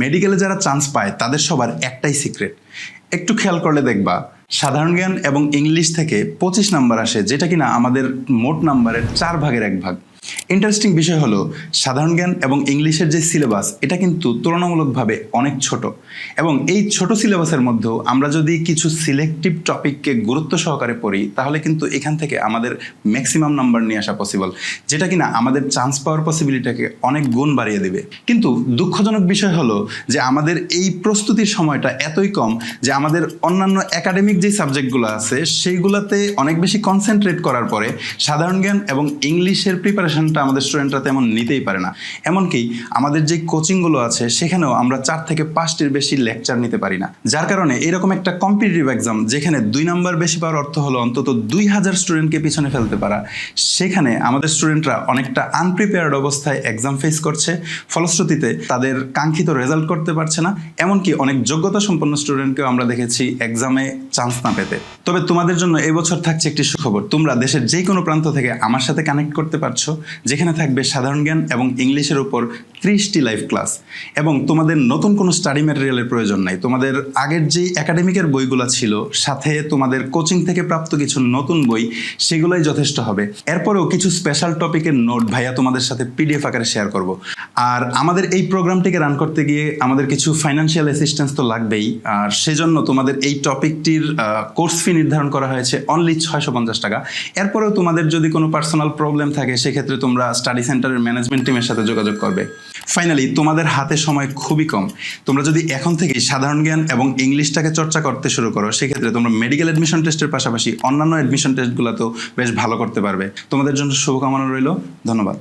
মেডিকেলে যারা চান্স পায়, তাদের সবার একটাই সিক্রেট একটু খেয়াল করলে দেখবা, সাধারণ জ্ঞান এবং ইংলিশ থেকে পঁচিশ নাম্বার আসে, যেটা কিনা আমাদের মোট নাম্বারের চার ভাগের এক ভাগ। ইন্টারেস্টিং বিষয় হলো, সাধারণ জ্ঞান এবং ইংলিশের যে সিলেবাস এটা কিন্তু তুলনামূলকভাবে অনেক ছোট। এবং এই ছোট সিলেবাসের মধ্যেও আমরা যদি কিছু সিলেক্টিভ টপিককে গুরুত্ব সহকারে পড়ি, তাহলে কিন্তু এখান থেকে আমাদের ম্যাক্সিমাম নাম্বার নিয়ে আসা পসিবল যেটা কিনা আমাদের চান্স পাওয়ার পসিবিলিটাকে অনেক গুণ বাড়িয়ে দেবে। কিন্তু দুঃখজনক বিষয় হলো যে আমাদের এই প্রস্তুতির সময়টা এতই কম যে আমাদের অন্যান্য একাডেমিক যে সাবজেক্টগুলো আছে, সেইগুলোতে অনেক বেশি কনসেন্ট্রেট করার পরে সাধারণ জ্ঞান এবং ইংলিশের প্রিপারেশনটা আমাদের স্টুডেন্টরা তেমন নিতেই পারে না। এমনকি আমাদের যে কোচিংগুলো আছে, সেখানেও আমরা চার থেকে পাঁচটির বেশি লেকচার নিতে পারি না। যার কারণে এরকম একটা কম্পিটিটিভ এক্সাম যেখানে দুই নাম্বার বেশি পাওয়ার অর্থ হলো অন্তত দুই হাজার স্টুডেন্টকে পিছনে ফেলতে পারা, সেখানে আমাদের স্টুডেন্টরা অনেকটা আনপ্রিপেয়ার্ড অবস্থায় এক্সাম ফেস করছে। ফলশ্রুতিতে তাদের কাঙ্ক্ষিত রেজাল্ট করতে পারছে না, এমনকি অনেক যোগ্যতা সম্পন্ন স্টুডেন্টকেও আমরা দেখেছি এক্সামে চান্স না পেতে। তবে তোমাদের জন্য এবছর থাকছে একটি সুখবর, তোমরা দেশের যে কোনো প্রান্ত থেকে আমার সাথে কানেক্ট করতে পারছ। যেখানে থাকবে সাধারণ জ্ঞান এবং ইংলিশের উপর ত্রিশটি লাইভ ক্লাস এবং তোমাদের নতুন কোনো স্টাডি ম্যাটেরিয়ালের প্রয়োজন নাই। তোমাদের আগের যে একাডেমিকের বইগুলো ছিল, সাথে তোমাদের কোচিং থেকে প্রাপ্ত কিছু নতুন বই, সেগুলোই যথেষ্ট হবে। এরপরেও কিছু স্পেশাল টপিকের নোট ভাইয়া তোমাদের সাথে পিডিএফ আকারে শেয়ার করব। আর আমাদের এই প্রোগ্রামটিকে রান করতে গিয়ে আমাদের কিছু ফাইন্যান্সিয়াল অ্যাসিস্ট্যান্স তো লাগবেই। আর সেজন্য তোমাদের এই টপিকটির কোর্স ফি নির্ধারণ করা হয়েছে অনলি ছয়শো পঞ্চাশ টাকা। এরপরেও তোমাদের যদি কোনো পার্সোনাল প্রবলেম থাকে, সেক্ষেত্রে তোমরা স্টাডি সেন্টারের ম্যানেজমেন্ট টিমের সাথে যোগাযোগ করবে। ফাইনালি তোমাদের হাতে সময় খুবই কম। তোমরা যদি এখন থেকেই সাধারণ জ্ঞান এবং ইংলিশটাকে চর্চা করতে শুরু করো, সেক্ষেত্রে তোমরা মেডিকেল অ্যাডমিশন টেস্টের পাশাপাশি অন্যান্য অ্যাডমিশন টেস্টগুলোতেও বেশ ভালো করতে পারবে। তোমাদের জন্য শুভকামনা রইল। ধন্যবাদ।